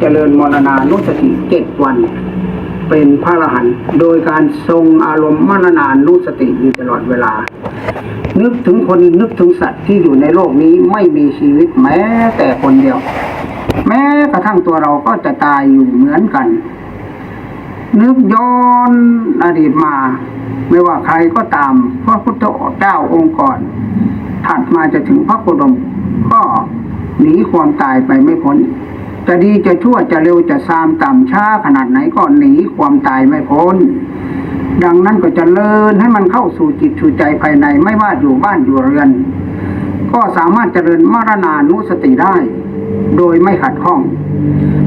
เจริญมรณานุสติเจ็ดวัน เป็นพระอรหันต์โดยการทรงอารมณ์มรณานุสติอยู่ตลอดเวลา นึกถึงคนนึกถึงสัตว์ที่อยู่ในโลกนี้ไม่มีชีวิตแม้แต่คนเดียว แม้กระทั่งตัวเราก็จะตายอยู่เหมือนกัน นึกย้อนอดีตมา ไม่ว่าใครก็ตามพระพุทธเจ้าองค์ก่อนถัดมาจะถึงพระโคดมก็หนีความตายไปไม่พ้น จะดีจะชั่วจะเร็วจะซามต่ำช้าขนาดไหนก็หนีความตายไม่พ้น ดังนั้นก็จะเลินให้มันเข้าสู่จิตสู่ใจภายในไม่ว่าอยู่บ้านอยู่เรือน ก็สามารถเจริญมรณานุสติได้ โดยไม่ขัดข้อง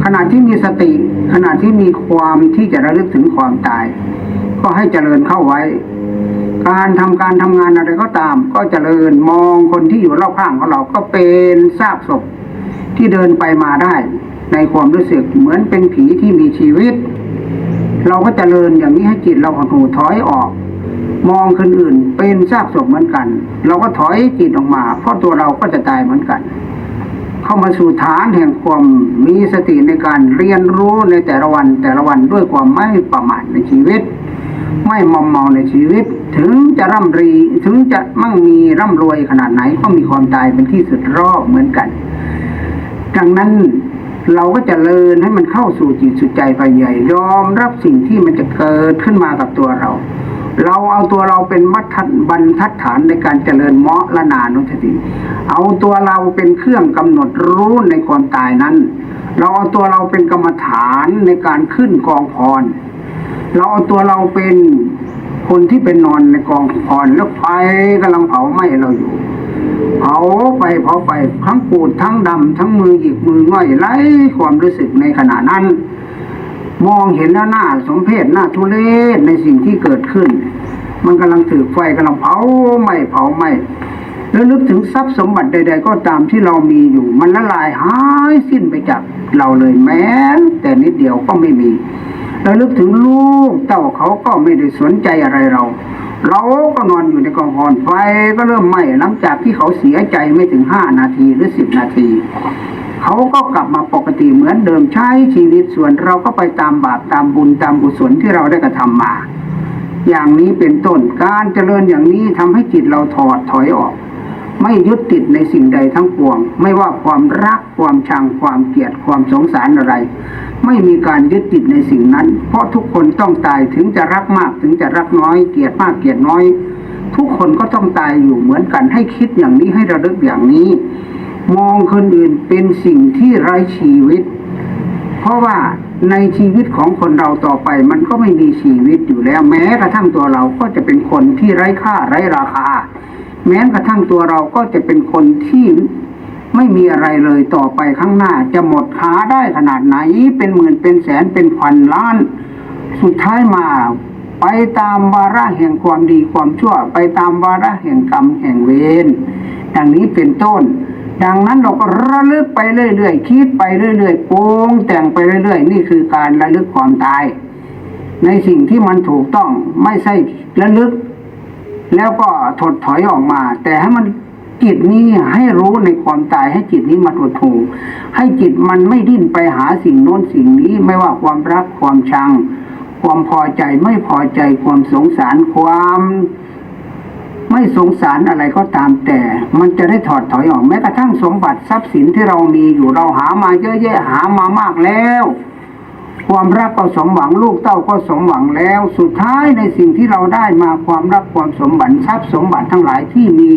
ขณะที่มีสติ ขณะที่มีความที่จะระลึกถึงความตาย ก็ให้เจริญเข้าไว้ การทำการทำงานอะไรก็ตาม ก็เจริญมองคนที่อยู่รอบข้างของเราก็เป็นซากศพ ที่เดินไปมาได้ในความรู้สึกเหมือนเป็นผีที่มีชีวิต เราก็เจริญอย่างนี้ให้จิตเราหดหูถอยออก มองคนอื่นเป็นซากศพเหมือนกัน เราก็ถอยจิตออกมา เพราะตัวเราก็จะตายเหมือนกัน เข้ามาสู่ฐานแห่งความมีสติในการเรียนรู้ในแต่ละวันแต่ละวันด้วยความไม่ประมาทในชีวิต ไม่มอมเมาในชีวิต ถึงจะร่ำรีถึงจะมั่งมีร่ำรวยขนาดไหนก็มีความตายเป็นที่สุดรอบเหมือนกัน ดังนั้นเราก็จะเลินให้มันเข้าสู่จิตสุดใจไปใหญ่ ยอมรับสิ่งที่มันจะเกิดขึ้นมากับตัวเรา เราเอาตัวเราเป็นมัดทัดบรรทัดฐานในการเจริญเมาะละนานุสติ เอาตัวเราเป็นเครื่องกำหนดรู้ในความตายนั้น เราเอาตัวเราเป็นกรรมฐานในการขึ้นกองพร เราเอาตัวเราเป็นคนที่เป็นนอนในกองพรแล้วไฟกำลังเผาไหม้เราอยู่ เผาไปเผาไปทั้งปูดทั้งดำทั้งมือหยิกมือง่อยไร้ความรู้สึกในขณะนั้น มองเห็นแล้วหน้าสมเพศหน้าทุเรศในสิ่งที่เกิดขึ้น มันกำลังถือไฟกำลังเผาไหมเผาไหมแล้วนึกถึงทรัพย์สมบัติใด ๆ ก็ตามที่เรามีอยู่ มันละลายหายสิ้นไปจากเราเลยแม้แต่นิดเดียวก็ไม่มีแล้วนึกถึงลูกเต้าเขาก็ไม่ได้สนใจอะไรเรา เราก็นอนอยู่ในกองฟอนไฟก็เริ่มไหม้หลังจากที่เขาเสียใจไม่ถึงห้านาทีหรือสิบนาที เขาก็กลับมาปกติเหมือนเดิมใช้ชีวิตส่วนเราก็ไปตามบาปตามบุญตามกุศลที่เราได้กระทำมา อย่างนี้เป็นต้นการเจริญอย่างนี้ทำให้จิตเราถอดถอยออก ไม่ยึดติดในสิ่งใดทั้งปวง ไม่ว่าความรักความชังความเกลียดความสงสารอะไร ไม่มีการยึดติดในสิ่งนั้น เพราะทุกคนต้องตายถึงจะรักมากถึงจะรักน้อย เกลียดมากเกลียดน้อย ทุกคนก็ต้องตายอยู่เหมือนกันให้คิดอย่างนี้ให้ระลึกอย่างนี้ มองคนอื่นเป็นสิ่งที่ไร้ชีวิต เพราะว่าในชีวิตของคนเราต่อไปมันก็ไม่มีชีวิตอยู่แล้ว แม้กระทั่งตัวเราก็จะเป็นคนที่ไร้ค่าไร้ราคา แม้กระทั่งตัวเราก็จะเป็นคนที่ไม่มีอะไรเลยต่อไปข้างหน้า จะหมดขาได้ขนาดไหน เป็นหมื่นเป็นแสนเป็นพันล้าน สุดท้ายมาไปตามวาระแห่งความดีความชั่ว ไปตามวาระแห่งกรรมแห่งเวรดังนี้เป็นต้น ดังนั้นเราก็ระลึกไปเรื่อยๆคิดไปเรื่อยๆโปงแต่งไปเรื่อยๆ นี่คือการระลึกความตาย ในสิ่งที่มันถูกต้องไม่ใช่ระลึก แล้วก็ถดถอยออกมา แต่ให้มันจิตนี้ให้รู้ในความตายให้จิตนี้มาถดถูกให้จิตมันไม่ดิ้นไปหาสิ่งโน้นสิ่งนี้ไม่ว่าความรักความชัง ความพอใจไม่พอใจความสงสารความไม่สงสารอะไรก็ตามแต่ มันจะได้ถอดถอยออกแม้กระทั่งสมบัติทรัพย์สินที่เรามีอยู่เราหามาเยอะแยะหามามากแล้ว ความรักก็สมหวังลูกเต้าก็สมหวังแล้ว สุดท้ายในสิ่งที่เราได้มาความรักความสมบัติทรัพย์สมบัติทั้งหลายที่มี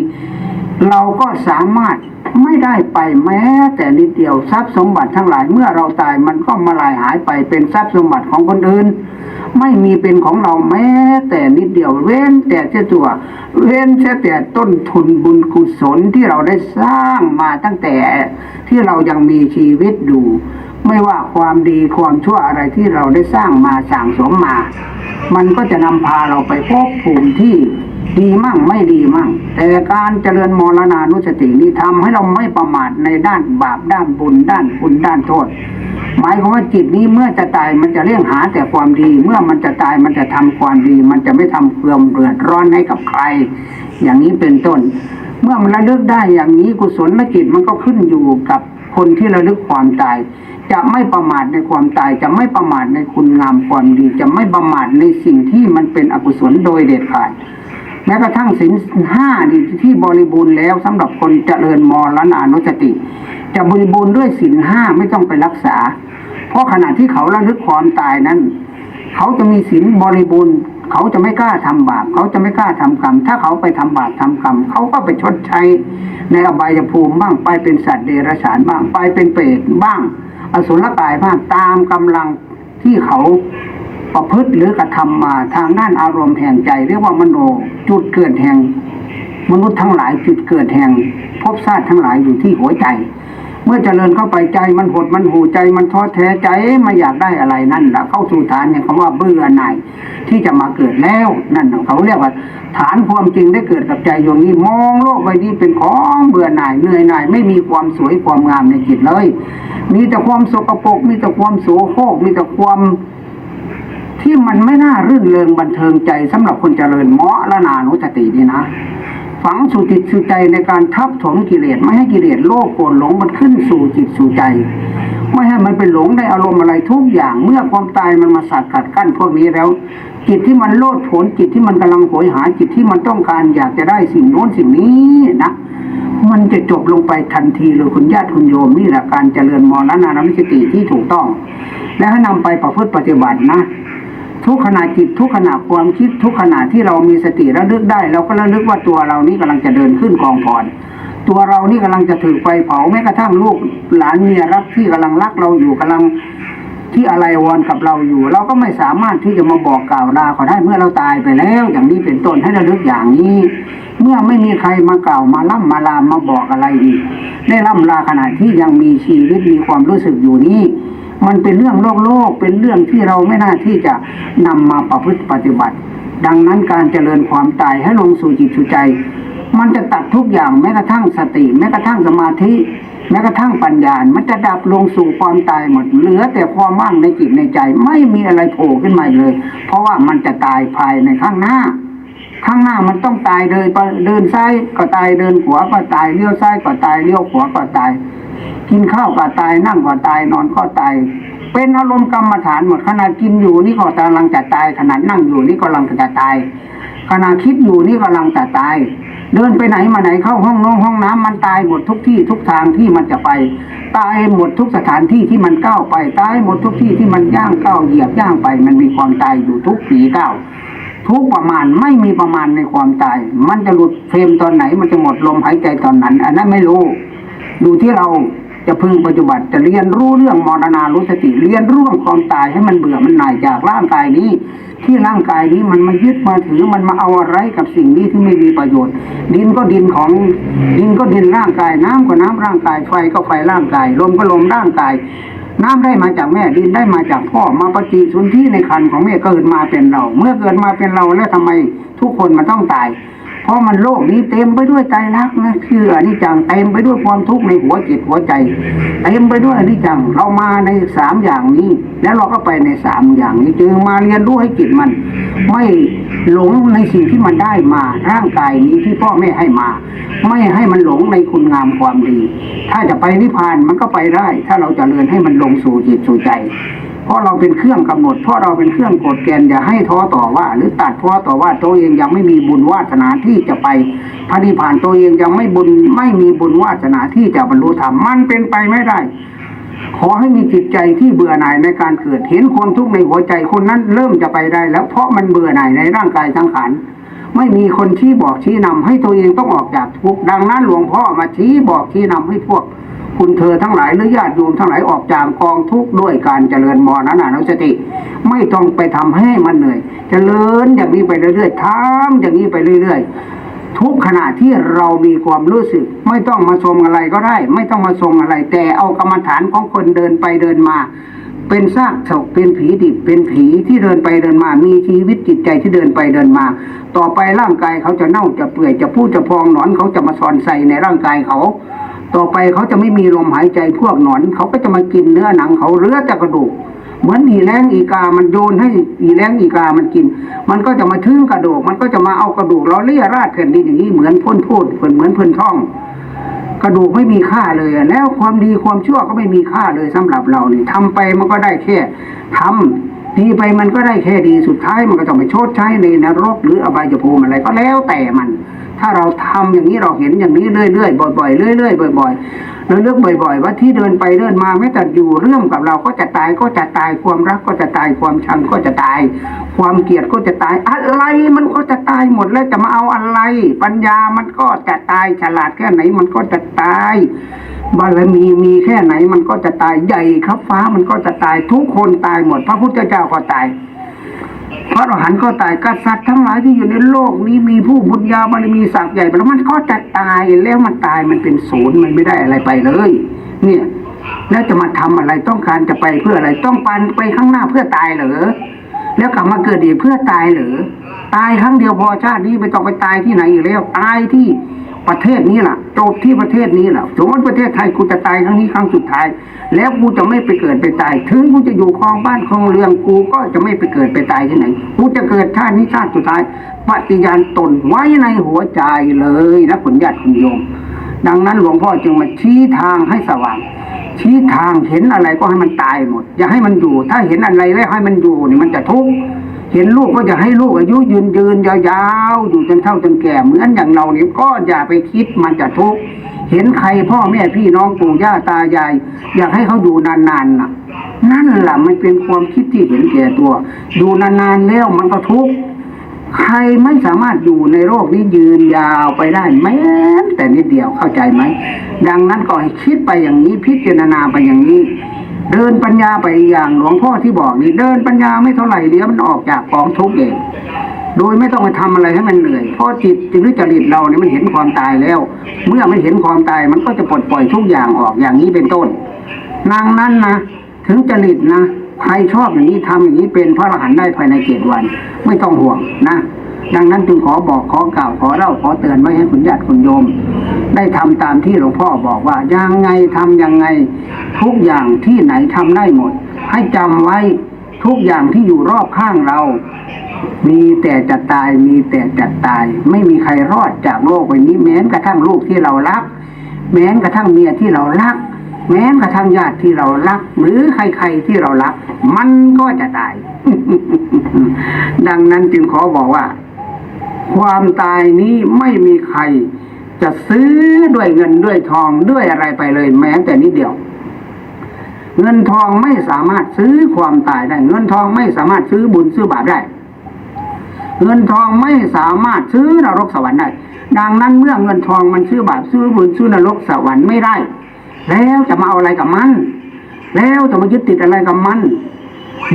เราก็สามารถไม่ได้ไปแม้ แต่นิดเดียวทรัพย์สมบัติทั้งหลายเมื่อเราตายมันก็มาลายหายไปเป็นทรัพย์สมบัติของคนอื่น ไม่มีเป็นของเราแม้ แต่นิดเดียวเว้นแต่เจ้าตัวเว้นแค่แต่ต้นทุนบุญกุศลที่เราได้สร้างมาตั้งแต่ที่เรายังมีชีวิตอยู่ ไม่ว่าความดีความชั่วอะไรที่เราได้สร้างมาสั่งสมมา มันก็จะนำพาเราไปพบภูมิที่ดีมั่งไม่ดีมั่ง แต่การเจริญมรณานุสตินี้ทำให้เราไม่ประมาทในด้านบาปด้านบุญด้านคุณด้านโทษ หมายความว่าจิตนี้เมื่อจะตายมันจะเลี่ยงหาแต่ความดี เมื่อมันจะตายมันจะทำความดี มันจะไม่ทำความเดือดร้อนให้กับใคร อย่างนี้เป็นต้น เมื่อมันระลึกได้อย่างนี้กุศลและจิตมันก็ขึ้นอยู่กับคนที่ระลึกความตาย จะไม่ประมาทในความตายจะไม่ประมาทในคุณงามความดี จะไม่ประมาทในสิ่งที่มันเป็นอกุศลโดยเด็ดขาดแม้กระทั่งสินห้าที่บริบูรณ์แล้วสำหรับคนเจริญมรณานุสติ จะบริบูรณ์ด้วยสินห้าไม่ต้องไปรักษา เพราะขณะที่เขาระลึกความตายนั้น เขาจะมีศีลบริบูรณ์ เขาจะไม่กล้าทำบาปเขาจะไม่กล้าทำกรรม ถ้าเขาไปทำบาปทำกรรมเขาก็ไปชดใช้ในอบายภูมิบ้างไปเป็นสัตว์เดรัจฉานบ้างไปเป็นเปรตบ้าง อสุรกายบ้างตามกำลังที่เขาประพฤติหรือกระทำมาทางด้านอารมณ์แห่งใจ เรียกว่ามโนจุดเกิดแห่ง มนุษย์ทั้งหลายจุดเกิดแห่งภพชาติทั้งหลายอยู่ที่หัวใจ เมื่อเจริญเข้าไปใจมันหดมันหูใจมันท้อแท้ใจไม่อยากได้อะไรนั่นแหละเข้าสู่ฐานเนี่ยคำว่าเบื่อหน่ายที่จะมาเกิดแล้วนั่นเขาเรียกว่า ฐานความจริงได้เกิดกับใจดวงนี้มองโลกใบนี้เป็นของเบื่อหน่ายเหนื่อยหน่ายไม่มีความสวยความงามในจิตเลย มีแต่ความสกปรกมีแต่ความโสโครกมีแต่ความที่มันไม่น่ารื่นเริงบันเทิงใจสำหรับคนเจริญเมาะละนานุสตินี่นะ ฝังสู่จิตสู่ใจในการทับถมกิเลสไม่ให้กิเลสโลภโกรธหลงมันขึ้นสู่จิตสู่ใจ ไม่ให้มันไปหลงในอารมณ์อะไรทุกอย่าง เมื่อความตายมันมาสัดกัดกั้นพวกนี้แล้ว จิตที่มันโลดโผนจิตที่มันกำลังโหยหาจิตที่มันต้องการอยากจะได้สิ่งโน้นสิ่งนี้นะมันจะจบลงไปทันทีเลยคุณญาติคุณโยมนี่แหละการเจริญมรณานมิสติที่ถูกต้อง และให้นำไปประพฤติปฏิบัตินะ ทุกขณะจิตทุกขณะความคิดทุกขณะที่เรามีสติระลึกได้เราก็ระลึกว่าตัวเรานี่กำลังจะเดินขึ้นกองพรตัวเรานี่กำลังจะถือไฟเผาแม้กระทั่งลูกหลานเมียรักที่กำลังรักเราอยู่กำลัง ที่อะไรวอนกับเราอยู่ เราก็ไม่สามารถที่จะมาบอกกล่าวลาเขาได้เมื่อเราตายไปแล้ว อย่างนี้เป็นต้นให้ระลึกอย่างนี้ เมื่อไม่มีใครมากล่าวมาล่ำมาลามมาบอกอะไรอีกได้ล่ำลาขณะที่ยังมีชีวิตมีความรู้สึกอยู่นี้มันเป็นเรื่องโลกโลกเป็นเรื่องที่เราไม่น่าที่จะนำมาประพฤติปฏิบัติ ดังนั้นการเจริญความตายให้ลงสู่จิตสู่ใจ มันจะตัดทุกอย่างแม้กระทั่งสติ แม้กระทั่งสมาธิ แม้กระทั่งปัญญา มันจะดับลงสู่ความตายหมด เหลือแต่ความว่างในจิตในใจ ไม่มีอะไรโผล่ขึ้นมาเลย เพราะว่ามันจะตายภายในข้างหน้า ข้างหน้ามันต้องตายเดินเดินซ้ายก็ตายเดินขวาก็ตายเลี้ยวซ้ายก็ตายเลี้ยวขวาก็ตาย กินข้าวก็ตายนั่งก็ตายนอนก็ตาย เป็นอารมณ์กรรมฐานหมดขณะกินอยู่นี่ก็กำลังจะตายขณะนั่งอยู่นี่ก็กำลังจะตายขณะคิดอยู่นี่กำลังจะตาย เดินไปไหนมาไหนเข้าห้องน้องห้องน้ำมันตายหมดทุกที่ทุกทางที่มันจะไป ตายหมดทุกสถานที่ที่มันก้าวไปตายหมดทุกที่ที่มันย่างก้าวเหยียบย่างไป มันมีความตายอยู่ทุกปีก้าวทุกประมาณไม่มีประมาณในความตาย มันจะหลุดเฟรมตอนไหน มันจะหมดลมหายใจตอนนั้น อันนั้นไม่รู้ ดูที่เรา จะพึงปฏิบัติจะเรียนรู้เรื่องมรณารู้สติ เรียนรู้เรื่องความตายให้มันเบื่อมันหน่ายจากร่างกายนี้ ที่ร่างกายนี้มันมายึดมาถือมันมาเอาอะไรกับสิ่งนี้ที่ไม่มีประโยชน์ ดินก็ดินของดินก็ดินร่างกาย น้ำก็น้ำร่างกายไฟก็ไฟร่างกาย ลมก็ลมร่างกายน้ำได้มาจากแม่ดินได้มาจากพ่อมาปฏิสนธิในคันของแม่เกิดมาเป็นเรา เมื่อเกิดมาเป็นเราแล้วทำไมทุกคนมันต้องตาย เพราะมันโลกนี้เต็มไปด้วยใจรักนะคืออนิจจังเต็มไปด้วยความทุกข์ในหัวจิตหัวใจเต็มไปด้วยอนิจจังเรามาในสามอย่างนี้ แล้วเราก็ไปในสามอย่างนี้จึงมาเรียนรู้ให้จิตมัน ไม่หลงในสิ่งที่มันได้มาร่างกายนี้ที่พ่อแม่ให้มา ไม่ให้มันหลงในคุณงามความดี ถ้าจะไปนิพพานมันก็ไปได้ ถ้าเราจเจริญให้มันลงสู่จิตสู่ใจ เพราะเราเป็นเครื่องกำหนด เพราะเราเป็นเครื่องกดแกนอย่าให้ท้อต่อว่า หรือตัดท้อต่อว่าตัวเองยังไม่มีบุญวาสนาที่จะไปพระนิพพานตัวเองยังไม่บุญไม่มีบุญวาสนาที่จะบรรลุธรรมมันเป็นไปไม่ได้ ขอให้มีจิตใจที่เบื่อหน่ายในการเกิดเห็นความทุกข์ในหัวใจคนนั้นเริ่มจะไปได้ แล้วเพราะมันเบื่อหน่ายในร่างกายสังขารไม่มีคนชี้บอกชี้นำให้ตัวเองต้องออกจากทุกข์ดังนั้นหลวงพ่อมาชี้บอกชี้นำให้พวก คุณเธอทั้งหลายหรือญาติโยมทั้งหลายออกจากกองทุกข์ด้วยการเจริญมรณานุสติ ไม่ต้องไปทำให้มันเหนื่อย เจริญอย่างนี้ไปเรื่อยๆทำอย่างนี้ไปเรื่อย ๆ ทุกขณะที่เรามีความรู้สึก ไม่ต้องมาชมอะไรก็ได้ ไม่ต้องมาทรงอะไร แต่เอากรรมฐานของคนเดินไปเดินมาเป็นซากศพเป็นผีดิบเป็นผีที่เดินไปเดินมา มีชีวิตจิตใจที่เดินไปเดินมา ต่อไปร่างกายเขาจะเน่าจะเปื่อยจะพูดจะพองหนอนเขาจะมาสอนใส่ในร่างกายเขา ต่อไปเขาจะไม่มีลมหายใจพวกหนอน เขาก็จะมากินเนื้อหนังเขาเลือแต่กระดูก เหมือนอีแรงอีกา มันโยนให้อีแรงอีกามันกิน มันก็จะมาทึ่งกระดูก มันก็จะมาเอากระดูกเราเลี่ยราดแผ่นดินอย่างนี้เหมือนพ่นพูดเหมือนเหมือนพ่นท่อง กระดูกไม่มีค่าเลยแล้วความดีความชั่วก็ไม่มีค่าเลยสำหรับเรานี่ทำไปมันก็ได้แค่ทำ ดีไปมันก็ได้แค่ดีสุดท้ายมันก็ต้องไปชดใช้ในนรกหรืออบายภูมิอะไรก็แล้วแต่มัน ถ้าเราทำอย่างนี้เราเห็นอย่างนี้เรื่อยๆบ่อยๆเรื่อยๆบ่อย ๆ แล้วเลือกบ่อยๆ ว่าที่เดินไปเดินมาแม้แต่อยู่เรื่องกับเราก็จะตายก็จะตายความรักก็จะตายความชังก็จะตาย ความเกลียดก็จะตาย อะไรมันก็จะตายหมดแล้วจะมาเอาอะไร ปัญญามันก็จะตายฉลาดแค่ไหนมันก็จะตายบารมีมีแค่ไหนมันก็จะตายใหญ่ครับฟ้ามันก็จะตายทุกคนตายหมด พระพุทธเจ้าก็ตาย พระอรหันต์ก็ตายกษัตริย์ทั้งหลายที่อยู่ในโลกนี้มีผู้บุญญาบารมีศักดิ์ใหญ่แล้วมันก็จะตายแล้วมันตายมันเป็นศูนย์มันไม่ได้อะไรไปเลย เนี่ยแล้วจะมาทำอะไรต้องการจะไปเพื่ออะไรต้องปันไปข้างหน้าเพื่อตายเหรอแล้วกลับมาเกิดอีกเพื่อตายเหรอตายครั้งเดียวพอชาตินี้ไม่ต้องไปตายที่ไหนอีกแล้วตายที่ ประเทศนี้ล่ะจบที่ประเทศนี้ล่ะสมมติประเทศไทยกูจะตายครั้งนี้ครั้งสุดท้าย แล้วกูจะไม่ไปเกิดไปตาย ถึงกูจะอยู่ครองบ้านครองเรือนกูก็จะไม่ไปเกิดไปตายที่ไหนกูจะเกิดชาตินี้ชาติสุดท้ายปฏิญาณตนไว้ในหัวใจเลยนะคุณญาติคุณโยม ดังนั้นหลวงพ่อจึงมาชี้ทางให้สว่างชี้ทางเห็นอะไรก็ให้มันตายหมด อย่าให้มันอยู่ ถ้าเห็นอะไรแล้วให้มันอยู่นี่มันจะทุกข์ เห็นลูกก็จะให้ลูกอายุยืนยืนยาวๆอยู่จนเฒ่าจนแก่เหมือนอย่างเราเนี่ยก็อย่าไปคิดมันจะทุกข์เห็นใครพ่อแม่พี่น้องปู่ย่าตายาย อยากให้เขาอยู่นานๆน่ะ นั่นแหละมันเป็นความคิดที่เห็นแก่ตัวดูนานๆแล้วมันก็ทุกข์ใครไม่สามารถอยู่ในโลกนี้ยืนยาวไปได้แม้แต่นิดเดียวเข้าใจไหมดังนั้นก็ให้คิดไปอย่างนี้พิจารณาไปอย่างนี้ เดินปัญญาไปอย่างหลวงพ่อที่บอกนี่เดินปัญญาไม่เท่าไหร่เดี๋ยวมันออกจากกองทุกข์เอง โดยไม่ต้องไปทำอะไรให้มันเหนื่อยเพราะจิตหรือจริตเราเนี่ยมันเห็นความตายแล้ว เมื่อมันเห็นความตายมันก็จะปลดปล่อยทุกอย่างออกอย่างนี้เป็นต้น นางนั้นนะถึงจริตนะใครชอบอย่างนี้ทำอย่างนี้เป็นพระอรหันต์ได้ภายในเจ็ดวัน ไม่ต้องห่วงนะ ดังนั้นจึงขอบอกขอกล่าวขอเล่าขอเตือนไว้ให้คุณญาติคุณโยม ได้ทำตามที่หลวงพ่อบอกว่ายังไงทำยังไงทุกอย่างที่ไหนทำได้หมด ให้จำไว้ทุกอย่างที่อยู่รอบข้างเรา มีแต่จะตายมีแต่จะตาย ไม่มีใครรอดจากโลกใบนี้ แม้กระทั่งลูกที่เรารัก แม้กระทั่งเมียที่เรารัก แม้กระทั่งญาติที่เรารัก หรือใครๆที่เรารัก มันก็จะตาย ดังนั้นจึงขอบอกว่า ความตายนี้ไม่มีใคร จะซื้อด้วยเงินด้วยทองด้วยอะไรไปเลยแม้แต่นิดเดียว เงินทองไม่สามารถซื้อความตายได้ เงินทองไม่สามารถซื้อบุญซื้อบาปได้ เงินทองไม่สามารถซื้อนรกสวรรค์ได้ ดังนั้นเมื่อเงินทองมันซื้อบาปซื้อบุญซื้อนรกสวรรค์ไม่ได้ แล้วจะมาเอาอะไรกับมัน แล้วจะมายึดติดอะไรกับมัน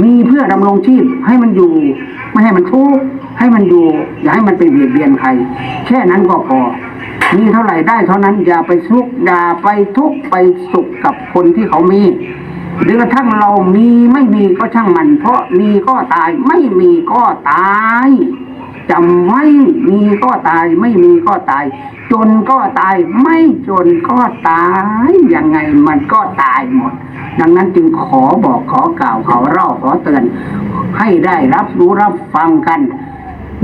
มีเพื่อดำรงชีพให้มันอยู่ ไม่ให้มันทุกข์ ให้มันอยู่ อย่าให้มันไปเบียดเบียนใคร แค่นั้นก็พอ มีเท่าไหร่ได้เท่านั้นอย่าไปทุกข์อย่าไปทุกข์ไปสุขกับคนที่เขามีหรือกระทั่งเรามีไม่มีก็ช่างมัน เพราะมีก็ตายไม่มีก็ตายจำไว้มีก็ตายไม่มีก็ตาย จนก็ตายไม่จนก็ตายยังไงมันก็ตายหมด ดังนั้นจึงขอบอกขอกล่าวขอเล่าขอเตือน ให้ได้รับรู้รับฟังกัน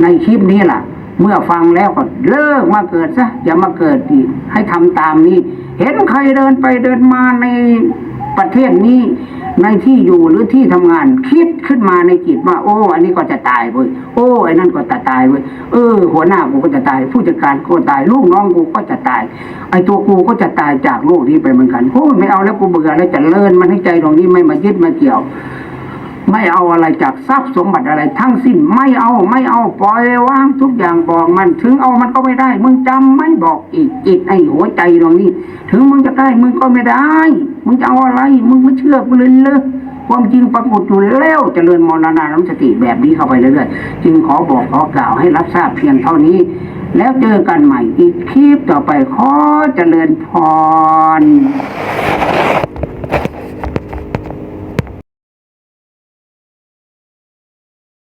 ในคลิปนี้ล่ะ เมื่อฟังแล้วก็เลิกมาเกิดซะอย่ามาเกิดอีก ให้ทำตามนี้ เห็นใครเดินไปเดินมาในประเทศนี้ในที่อยู่หรือที่ทำงานคิดขึ้นมาในจิตว่า โอ้ อันนี้ก็จะตายเว้ยโอ้ไอ้นั่นก็จะตายเว้ยเออ หัวหน้ากูก็จะตาย ผู้จัดการก็ตายลูกน้องกูก็จะตาย ไอ้ตัวกูก็จะตายจากโลกนี้ไปเหมือนกันโอ้ไม่เอาแล้วกูเบื่อแล้วจะเลินมันให้ใจตรงนี้ไม่มายึดมาเกี่ยว ไม่เอาอะไรจากทรัพย์สมบัติอะไร ทั้งสิ้นไม่เอาไม่เอาปล่อยวางทุกอย่างบอกมันถึงเอามันก็ไม่ได้ มึงจำไม่บอกอีกจิตไอ้หัวใจตรงนี้ ถึงมึงจะได้มึงก็ไม่ได้ มึงจะเอาอะไร มึงไม่เชื่อกูเลยเลยความจริงปรากฏอยู่แล้วเจริญมรณานุสติแบบนี้เข้าไปเรื่อยๆจึงขอบอกขอกล่าวให้รับทราบเพียงเท่านี้ แล้วเจอกันใหม่อีกคลิปต่อไปขอเจริญพร